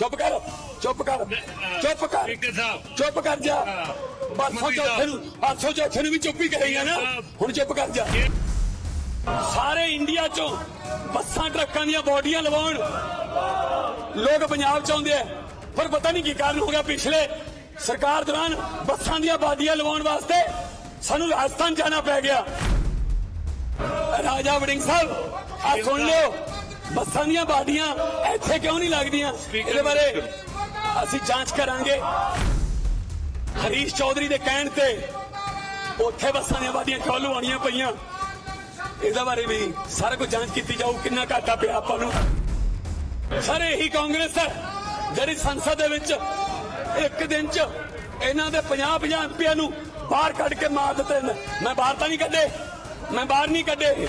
ਚੁੱਪ ਕਰ ਚੁੱਪ ਕਰ ਚੁੱਪ ਕਰ ਚੁੱਪ ਕਰ ਜਾ। ਪਰਸੋਂ ਚੌਥੇ ਨੂੰ ਪਰਸੋਂ ਚੌਥੇ ਨੂੰ ਵੀ ਚੁੱਪ ਹੀ ਕਰੇਗਾ ਨਾ। ਹੁਣ ਚੁੱਪ ਕਰ ਜਾ। ਸਾਰੇ ਇੰਡੀਆ ਚੋਂ ਬੱਸਾਂ ਟਰੱਕਾਂ ਦੀਆਂ ਬੋਡੀਆਂ ਲਵਾਉਣ। ਲੋਕ ਪੰਜਾਬ ਚ ਆਉਂਦੇ ਆ। ਪਰ ਪਤਾ ਨਹੀਂ ਕੀ ਕਾਰਨ ਹੋ ਗਿਆ ਪਿਛਲੇ ਸਰਕਾਰ ਦੌਰਾਨ ਬੱਸਾਂ ਦੀਆਂ ਬਾਡੀਆਂ ਲਵਾਉਣ ਵਾਸਤੇ ਸਾਨੂੰ ਰਾਜਸਥਾਨ ਜਾਣਾ ਪੈ ਗਿਆ। ਰਾਜਾ ਵੜਿੰਗ ਸਾਹਿਬ ਆ ਸੁਣ ਲਿਓ। ਬੱਸਾਂ ਦੀਆਂ ਬਾਡੀਆਂ ਇੱਥੇ ਕਿਉਂ ਨਹੀਂ ਲੱਗਦੀਆਂ? ਇਹਦੇ ਬਾਰੇ ਅਸੀਂ ਜਾਂਚ ਕਰਾਂਗੇ। ਹਰੀਸ਼ ਚੌਧਰੀ ਦੇ ਕਹਿਣ ਤੇ ਉੱਥੇ ਬੱਸਾਂ ਦੀਆਂ ਬਾਡੀਆਂ ਕਿਉਂ ਲਵਾਉਣੀਆਂ ਪਈਆਂ? ਇਹਦੇ ਬਾਰੇ ਵੀ ਸਾਰਾ ਕੁਝ ਜਾਂਚ ਕੀਤੀ ਜਾਊ ਕਿੰਨਾ ਘਾਟਾ ਪਿਆ ਆਪਾਂ ਨੂੰ। ਸਰ ਇਹੀ ਕਾਂਗਰਸ ਹੈ ਜਿਹੜੀ ਸੰਸਦ ਦੇ ਵਿੱਚ ਇੱਕ ਦਿਨ ਚ ਇਹਨਾਂ ਦੇ 50 50 ਐਮਪੀਆਂ ਨੂੰ ਬਾਹਰ ਕੱਢ ਕੇ ਮਾਰ ਦਿੱਤੇ ਨੇ। ਮੈਂ ਬਾਹਰ ਤਾਂ ਨਹੀਂ ਕੱਢੇ ਮੈਂ ਬਾਹਰ ਨਹੀਂ ਕੱਢੇ।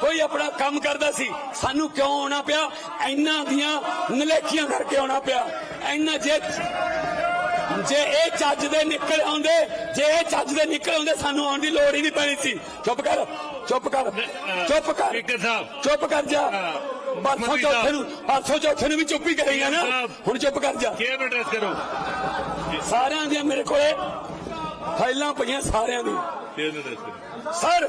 ਕੋਈ ਆਪਣਾ ਕੰਮ ਕਰਦਾ ਸੀ। ਸਾਨੂੰ ਕਿਉਂ ਆਉਣਾ ਪਿਆ? ਇਹਨਾਂ ਦੀਆਂ ਨਲੇਖੀਆਂ ਕਰਕੇ ਆਉਣਾ ਪਿਆ। ਇਹਨਾਂ ਜੇ ਜੇ ਇਹ ਚੱਜ ਦੇ ਨਿਕਲ ਆਉਂਦੇ ਜੇ ਇਹ ਚੱਜ ਦੇ ਨਿਕਲ ਆਉਂਦੇ ਸਾਨੂੰ ਆਉਣ ਦੀ ਲੋੜ ਹੀ ਨਹੀਂ ਪੈਣੀ ਸੀ। ਚੁੱਪ ਕਰ ਚੁੱਪ ਕਰ ਚੁੱਪ ਕਰ। ਚੁੱਪ ਕਰ ਜਾ। ਪਰਸੋਂ ਚੌਥੇ। ਨੂੰ ਪਰਸੋਂ ਚੌਥੇ ਨੂੰ ਵੀ ਚੁੱਪ ਹੀ ਕਰੇਗਾ ਨਾ। ਹੁਣ ਚੁੱਪ ਕਰ ਜਾ। ਚੇਅਰ ਐਡਰੈਸ ਕਰੋ? ਸਾਰਿਆਂ ਦੀਆਂ ਮੇਰੇ ਕੋਲੇ ਫਾਈਲਾਂ ਪਈਆਂ ਸਾਰਿਆਂ ਦੀ ਕਰੋ? ਸਰ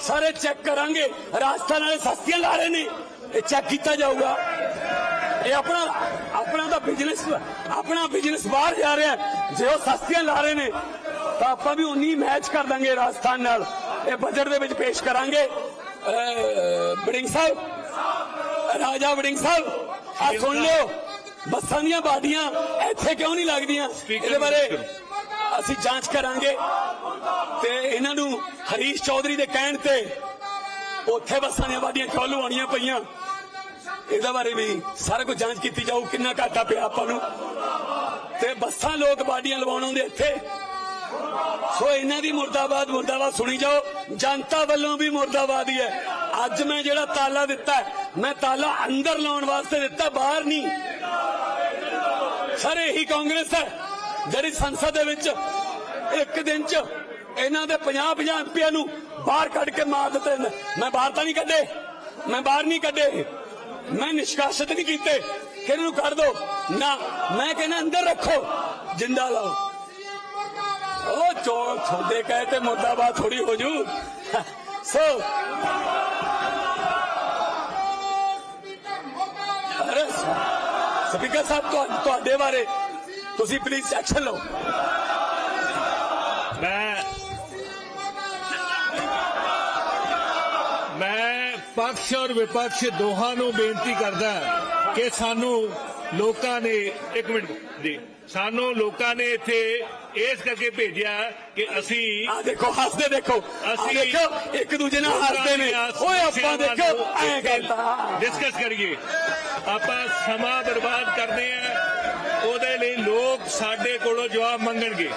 ਸਾਰੇ ਚੈੱਕ ਕਰਾਂਗੇ। ਰਾਜਸਥਾਨ ਵਾਲੇ ਸਸਤੀਆਂ ਲਾ ਰਹੇ ਨੇ। ਇਹ ਚੈੱਕ ਕੀਤਾ ਜਾਊਗਾ। ਇਹ ਆਪਣਾ ਆਪਣਾ ਤਾਂ ਬਿਜ਼ਨਸ ਆਪਣਾ ਬਿਜ਼ਨਸ ਬਾਹਰ ਜਾ ਰਿਹਾ। ਜੇ ਉਹ ਸਸਤੀਆਂ ਲਾ ਰਹੇ ਨੇ ਤਾਂ ਆਪਾਂ ਵੀ ਉਨੀ ਮੈਚ ਕਰ ਦਾਂਗੇ ਰਾਜਸਥਾਨ ਨਾਲ। ਇਹ ਬਜਟ ਦੇ ਵਿੱਚ ਪੇਸ਼ ਕਰਾਂਗੇ। ਵੜਿੰਗ ਸਾਹਿਬ। ਰਾਜਾ ਵੜਿੰਗ ਸਾਹਿਬ ਆ ਸੁਣ ਲਿਓ। ਬੱਸਾਂ ਦੀਆਂ ਬਾਡੀਆਂ ਇੱਥੇ ਕਿਉਂ ਨਹੀਂ ਲੱਗਦੀਆਂ? ਇਹਦੇ ਬਾਰੇ ਅਸੀਂ ਜਾਂਚ ਕਰਾਂਗੇ। ਤੇ ਇਹਨਾਂ ਨੂੰ ਹਰੀਸ਼ ਚੌਧਰੀ ਦੇ ਕਹਿਣ ਤੇ ਉੱਥੇ ਬੱਸਾਂ ਦੀਆਂ ਬਾਡੀਆਂ ਕਿਉਂ ਲਵਾਉਣੀਆਂ ਪਈਆਂ। ਇਹਦੇ ਬਾਰੇ ਵੀ ਸਾਰਾ ਕੁਝ ਜਾਂਚ ਕੀਤੀ ਜਾਊ, ਕਿੰਨਾ ਘਾਟਾ ਪਿਆ ਆਪਾਂ ਨੂੰ। ਤੇ ਬੱਸਾਂ ਲੋਕ ਬਾਡੀਆਂ ਲਵਾਉਣ ਆਉਂਦੇ ਇੱਥੇ। ਸੋ ਇਹਨਾਂ ਦੀ ਮੁਰਦਾਬਾਦ ਮੁਰਦਾਬਾਦ ਸੁਣੀ ਜਾਓ। ਜਨਤਾ ਵੱਲੋਂ ਵੀ ਮੁਰਦਾਬਾਦ ਹੀ ਹੈ। ਅੱਜ ਮੈਂ ਜਿਹੜਾ ਤਾਲਾ ਦਿੱਤਾ ਮੈਂ ਤਾਲਾ ਅੰਦਰ ਲਾਉਣ ਵਾਸਤੇ ਦਿੱਤਾ, ਬਾਹਰ ਨਹੀਂ। ਸਰ, ਇਹੀ ਕਾਂਗਰਸ ਹੈ। ਜਿਹੜੀ ਸੰਸਦ ਦੇ ਵਿੱਚ ਇੱਕ ਦਿਨ ਚ ਇਹਨਾਂ ਦੇ 50 50 ਐਮਪੀਆਂ ਨੂੰ ਬਾਹਰ ਕੱਢ ਕੇ ਮਾਰ ਦਿੱਤੇ ਨੇ। ਮੈਂ ਬਾਹਰ ਤਾਂ ਨਹੀਂ ਕੱਢੇ। ਮੈਂ ਬਾਹਰ ਨਹੀਂ ਕੱਢੇ। ਮੈਂ ਨਿਸ਼ਕਾਸਿਤ ਨਹੀਂ ਕੀਤੇ ਕਿ ਇਹਨਾਂ ਨੂੰ ਕੱਢ ਦੋ। ਨਾ, ਮੈਂ ਕਹਿੰਦਾ ਅੰਦਰ ਰੱਖੋ। ਜਿੰਦਾ ਲਾਓ। ਉਹ ਚੋਰ ਤੁਹਾਡੇ ਕਹੇ ਤੇ ਮੁਰਦਾਬਾਦ ਥੋੜੀ ਹੋ ਜੂ। ਸੋ ਸਪੀਕਰ ਸਾਹਿਬ, ਤੁਹਾ- ਤੁਹਾਡੇ ਬਾਰੇ ਤੁਸੀਂ ਪਲੀਜ਼ ਐਕਸ਼ਨ ਲਓ। ਮੈਂ ਮੈਂ ਪਕਸ਼ ਔਰ ਵਿਪਕਸ਼ ਦੋਹਾਂ ਨੂੰ ਬੇਨਤੀ ਕਰਦਾ ਕਿ ਸਾਨੂੰ ਲੋਕਾਂ ਨੇ ਇੱਕ ਮਿੰਟ ਜੀ। ਸਾਨੂੰ ਲੋਕਾਂ ਨੇ ਇੱਥੇ ਇਸ ਕਰਕੇ ਭੇਜਿਆ ਕਿ ਅਸੀਂ ਆ ਦੇਖੋ ਹੱਸਦੇ ਦੇਖੋ। ਅਸੀਂ ਦੇਖੋ ਇੱਕ ਦੂਜੇ ਨਾਲ ਹੱਸਦੇ ਨੇ। ਓਏ ਆਪਾਂ ਦੇਖੋ ਐਂ ਕਰਤਾ ਡਿਸਕਸ ਕਰੀਏ। ਆਪਾਂ ਸਮਾਂ ਬਰਬਾਦ ਕਰਦੇ ਆ। ਉਹਦੇ ਲਈ ਲੋਕ ਸਾਡੇ ਕੋਲੋਂ ਜਵਾਬ ਮੰਗਣਗੇ।